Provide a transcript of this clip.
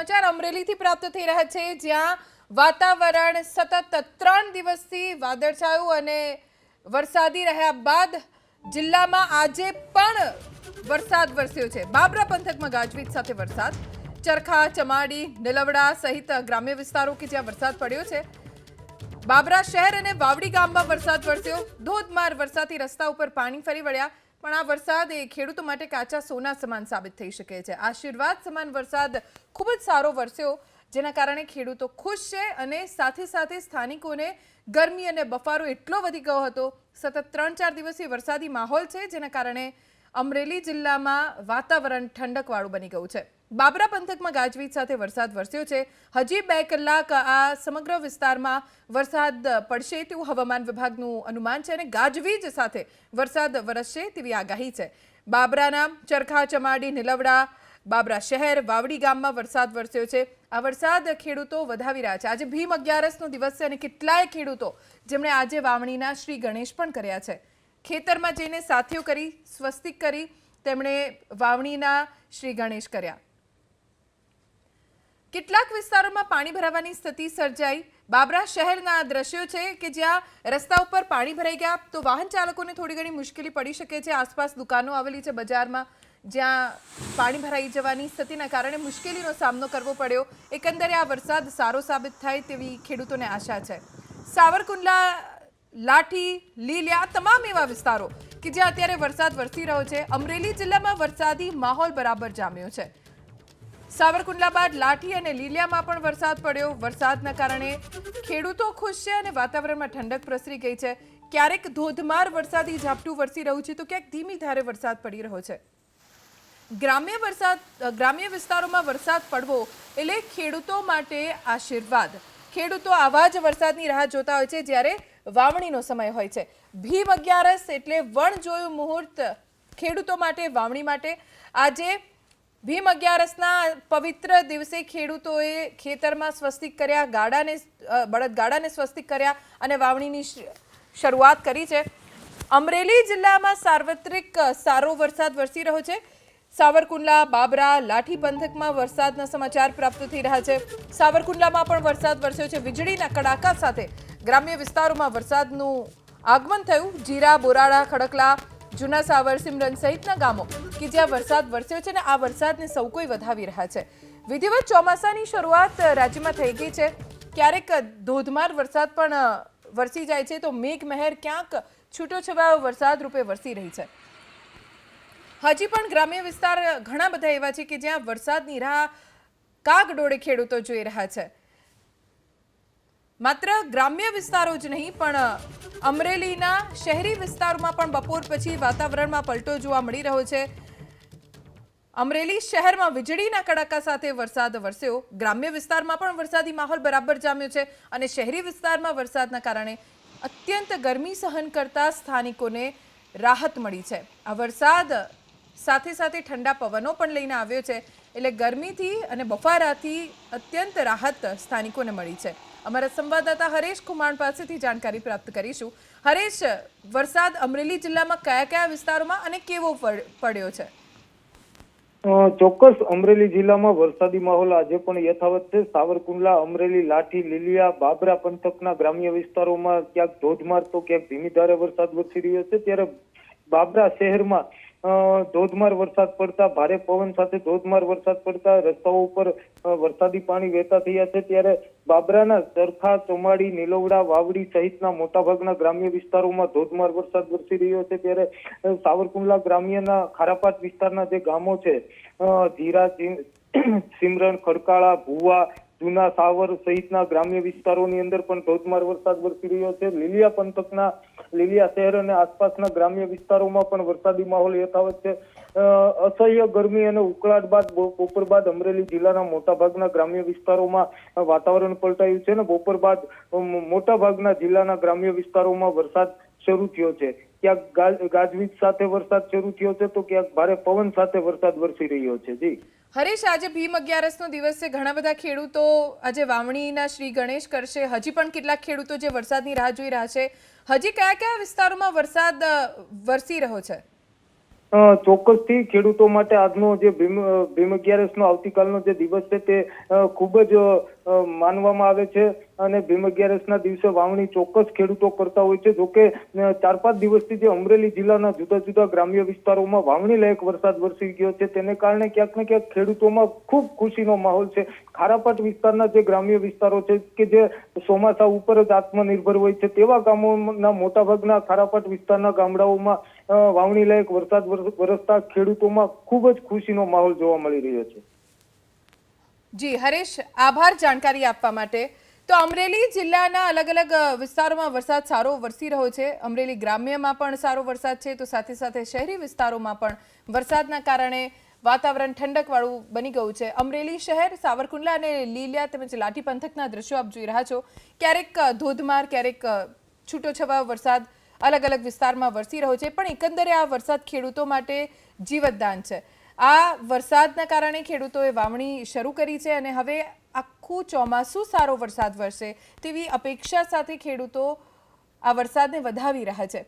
સમાચાર અમરેલીથી પ્રાપ્ત થઈ રહ્યા છે, જ્યાં વાતાવરણ સતત ત્રણ દિવસથી વાદળછાયું અને વરસાદી રહ્યા બાદ જિલ્લામાં આજે પણ વરસાદ વરસ્યો છે. બાબરા પંથકમાં ગાજવીજ સાથે વરસાદ. ચરખા, ચમાડી, નિલવડા સહિત ગ્રામ્ય વિસ્તારો કે જ્યાં વરસાદ પડ્યો છે. બાબરા શહેર અને વાવડી ગામમાં વરસાદ વરસ્યો. ધોધમાર વરસાદથી રસ્તા ઉપર પાણી ફરી વળ્યા. પણ આ વરસાદ એ ખેડૂતો માટે કાચા સોના સમાન સાબિત થઈ શકે છે. આશીર્વાદ સમાન વરસાદ ખૂબ જ સારો વરસ્યો, જેના કારણે ખેડૂતો ખુશ છે અને સાથે સાથે સ્થાનિકોને ગરમી અને બફારો એટલો વધી ગયો હતો. સતત ત્રણ ચાર દિવસથી વરસાદી માહોલ છે, જેના કારણે અમરેલી જિલ્લામાં વાતાવરણ ઠંડકવાળું બની ગયું છે. બાબરા પંથકમાં ગાજવીજ સાથે વરસાદ વરસ્યો છે. હજી બે કલાક આ સમગ્ર વિસ્તારમાં વરસાદ પડશે તેવું હવામાન વિભાગનું અનુમાન છે અને ગાજવીજ સાથે વરસાદ વરસશે તેવી આગાહી છે. બાબરાના ચરખા, ચમાડી, નીલવડા, બાબરા શહેર, વાવડી ગામમાં વરસાદ વરસ્યો છે. આ વરસાદ ખેડૂતો વધાવી રહ્યા છે. આજે ભીમ અગિયારસનો દિવસ છે અને કેટલાય ખેડૂતો જેમણે આજે વાવણીના શ્રી ગણેશ પણ કર્યા છે. ખેતરમાં જઈને સાથીઓ કરી, સ્વસ્તિક કરી, તેમણે વાવણીના શ્રી ગણેશ કર્યા. કેટલાક વિસ્તારોમાં પાણી ભરાવાની સ્થિતિ સર્જાઈ. બાબરા શહેરના આ દ્રશ્યો છે કે જ્યાં રસ્તા ઉપર પાણી ભરાઈ ગયા, તો વાહન ચાલકોને થોડી ઘણી મુશ્કેલી પડી શકે છે. આસપાસ દુકાનો આવેલી છે બજારમાં, જ્યાં પાણી ભરાઈ જવાની સ્થિતિના કારણે મુશ્કેલીનો સામનો કરવો પડ્યો. એકંદરે આ વરસાદ સારો સાબિત થાય તેવી ખેડૂતોને આશા છે. સાવરકુંડલા લાઠી લીલિયા તમામ એવા વિસ્તારો કે જ્યાં અત્યારે વરસાદ વરસી રહ્યો છે. અમરેલી જિલ્લામાં વરસાદી માહોલ બરાબર જામ્યો છે. સાવરકુંડલા બાદ લાઠી અને લીલિયામાં પણ વરસાદ પડ્યો. વરસાદના કારણે ખેડૂતો ખુશ છે અને વાતાવરણમાં ઠંડક પ્રસરી ગઈ છે. ક્યારેક ધોધમાર વરસાદી ઝાપટું વરસી રહ્યું છે તો ક્યાંક ધીમી ધારે વરસાદ પડી રહ્યો છે. ગ્રામ્ય વરસાદ, ગ્રામ્ય વિસ્તારોમાં વરસાદ પડવો એટલે ખેડૂતો માટે આશીર્વાદ. ખેડૂતો આવા જ વરસાદની રાહ જોતા હોય છે જ્યારે વાવણીનો સમય હોય છે. ભીમ અગિયારસ એટલે વણ જોયું મુહૂર્ત ખેડૂતો માટે, વાવણી માટે. આજે ભીમ અગિયારસના પવિત્ર દિવસે ખેડૂતોએ ખેતરમાં સ્વસ્તિક કર્યા, ગાડાને બળદગાડાને સ્વસ્તિક કર્યા અને વાવણીની શરૂઆત કરી છે. અમરેલી જિલ્લામાં સાર્વત્રિક સારો વરસાદ વરસી રહ્યો છે. સાવરકુંડલા, બાબરા, લાઠી પંથકમાં વરસાદના સમાચાર પ્રાપ્ત થઈ રહ્યા છે. સાવરકુંડલામાં પણ વરસાદ વરસ્યો છે. વીજળીના કડાકા સાથે ગ્રામ્ય વિસ્તારોમાં વરસાદનું આગમન થયું. જીરા બોરાડા ખડકલા, જૂના સાવર, સિમરન સહિતના ગામો કે જ્યાં વરસાદ વરસ્યો છે ને આ વરસાદને સૌ કોઈ વધાવી રહ્યા છે. વિધિવત ચોમાસાની શરૂઆત રાજ્યમાં થઈ ગઈ છે. ક્યારેક ધોધમાર વરસાદ પણ વરસી જાય છે તો મેઘ મહેર ક્યાંક છૂટો વરસાદ રૂપે વરસી રહી છે. હજી પણ ગ્રામ્ય વિસ્તાર ઘણા બધા એવા છે કે જ્યાં વરસાદની રાહ કાગડોળે ખેડૂતો જોઈ રહ્યા છે. માત્ર ગ્રામ્ય વિસ્તારો જ નહીં, પણ અમરેલીના શહેરી વિસ્તારોમાં પણ બપોર પછી વાતાવરણમાં પલટો જોવા મળી રહ્યો છે. અમરેલી શહેરમાં વીજળીના કડાકા સાથે વરસાદ વરસ્યો. ગ્રામ્ય વિસ્તારમાં પણ વરસાદી માહોલ બરાબર જામ્યો છે અને શહેરી વિસ્તારમાં વરસાદના કારણે અત્યંત ગરમી સહન કરતા સ્થાનિકોને રાહત મળી છે. આ વરસાદ સાથે સાથે ઠંડા પવનો પણ લઈને આવ્યો છે. એટલે ગરમીથી અને બફારાથી અત્યંત રાહત સ્થાનિકોને મળી છે. અમારા સંવાદદાતા હરેશ કુમાર પાસેથી જાણકારી પ્રાપ્ત કરીશું. હરેશ, વરસાદ અમરેલી જિલ્લામાં કયા કયા વિસ્તારોમાં અને કેવો પડ્યો છે? ચોક્કસ અમરેલી જિલ્લામાં વરસાદી માહોલ આજે પણ યથાવત છે. સાવરકુંડલા, અમરેલી, લાઠી, લીલિયા, બાબરા પંથકના ગ્રામ્ય વિસ્તારોમાં ક્યાંક ધોધમાર તો ક્યાંક ધીમી ધારે વરસાદ વરસી રહ્યો છે. ત્યારે બાબરા શહેરમાં ધોધમાર વરસાદ પડતા, ભારે પવન સાથે ધોધમાર વરસાદ પડતા, રસ્તાઓ ઉપર વરસાદી પાણી વહેતા થયા છે. ત્યારે બાબરાના ચરખા ચોમાડી, નીલવડા, વાવડી સહિતના મોટાભાગના ગ્રામ્ય વિસ્તારોમાં ધોધમાર વરસાદ વરસી રહ્યો છે. ત્યારે સાવરકુંડલા ગ્રામ્યના ખારાપાટ વિસ્તારના જે ગામો છે ધીરા સિમરણ, ખડકાળા, ભુવા જૂના સાવર સહિતના ગ્રામ્ય વિસ્તારોની અંદર પણ ધોધમાર વરસાદ વરસી રહ્યો છે. લીલિયા પંથકના, લીલિયા શહેર અને આસપાસના ગ્રામ્ય વિસ્તારોમાં પણ વરસાદી માહોલ યથાવત છે. અસહ્ય ગરમી અને ઉકળાટ બાદ બપોર બાદ અમરેલી જિલ્લાના મોટાભાગના ગ્રામ્ય વિસ્તારોમાં વાતાવરણ પલટાયું છે અને બપોર બાદ મોટા મોટાભાગના જિલ્લાના ગ્રામ્ય વિસ્તારોમાં વરસાદ શરૂ થયો છે. ક્યાંક ગાજવીજ સાથે વરસાદ શરૂ થયો છે તો ક્યાંક ભારે પવન સાથે વરસાદ વરસી રહ્યો છે. જી. હરેશ, આજે ભીમ અગિયારસનો દિવસ છે. ઘણા બધા ખેડૂતો આજે વાવણીના શ્રી ગણેશ કરશે. હજી પણ કેટલાક ખેડૂતો જે વરસાદની રાહ જોઈ રહ્યા છે. હજી કયા કયા વિસ્તારોમાં વરસાદ વરસી રહ્યો છે? ચોક્કસથી ખેડૂતો માટે આજનો જે ભીમ ભીમ અગિયારસનો આવતીકાલનો જે દિવસ છે તે ખૂબ જ માનવામાં આવે છે અને ભીમ અગિયારસના દિવસે વાવણી ચોક્કસ ખેડૂતો કરતા હોય છે. જોકે ચાર પાંચ દિવસથી જે અમરેલી જિલ્લાના જુદા જુદા ગ્રામ્ય વિસ્તારોમાં વાવણી લાયક વરસાદ વરસી ગયો છે. તેને કારણે ક્યાંક ને ક્યાંક ખેડૂતોમાં ખૂબ ખુશીનો માહોલ છે. ખારાપાટ વિસ્તારના જે ગ્રામ્ય વિસ્તારો છે કે જે ચોમાસા ઉપર જ આત્મનિર્ભર હોય છે, તેવા ગામોના મોટાભાગના ખારાપાટ વિસ્તારના ગામડાઓમાં વાવણી લાયક વરસાદ વરસતા ખેડૂતોમાં ખૂબ જ ખુશીનો માહોલ જોવા મળી રહ્યો છે. જી, હરેશ, આભાર જાણકારી આપવા માટે. તો અમરેલી જિલ્લાના અલગ અલગ વિસ્તારોમાં વરસાદ સારો વરસી રહ્યો છે. અમરેલી ગ્રામ્યમાં પણ સારો વરસાદ છે. તો સાથે સાથે શહેરી વિસ્તારોમાં પણ વરસાદના કારણે વાતાવરણ ઠંડકવાળું બની ગયું છે. અમરેલી શહેર સાવરકુંડલા અને લીલિયા તેમજ લાઠી પંથકના દ્રશ્યો આપ જોઈ રહ્યા છો. ક્યારેક ધોધમાર, ક્યારેક છૂટોછવા વરસાદ અલગ અલગ વિસ્તારમાં વરસી રહ્યો છે. પણ એકંદરે આ વરસાદ ખેડૂતો માટે જીવતદાન છે. આ વરસાદના કારણે ખેડૂતોએ વાવણી શરૂ કરી છે અને હવે આખું ચોમાસું સારો વરસાદ વરસે તેવી અપેક્ષા સાથે ખેડૂતો આ વરસાદને વધાવી રહ્યા છે.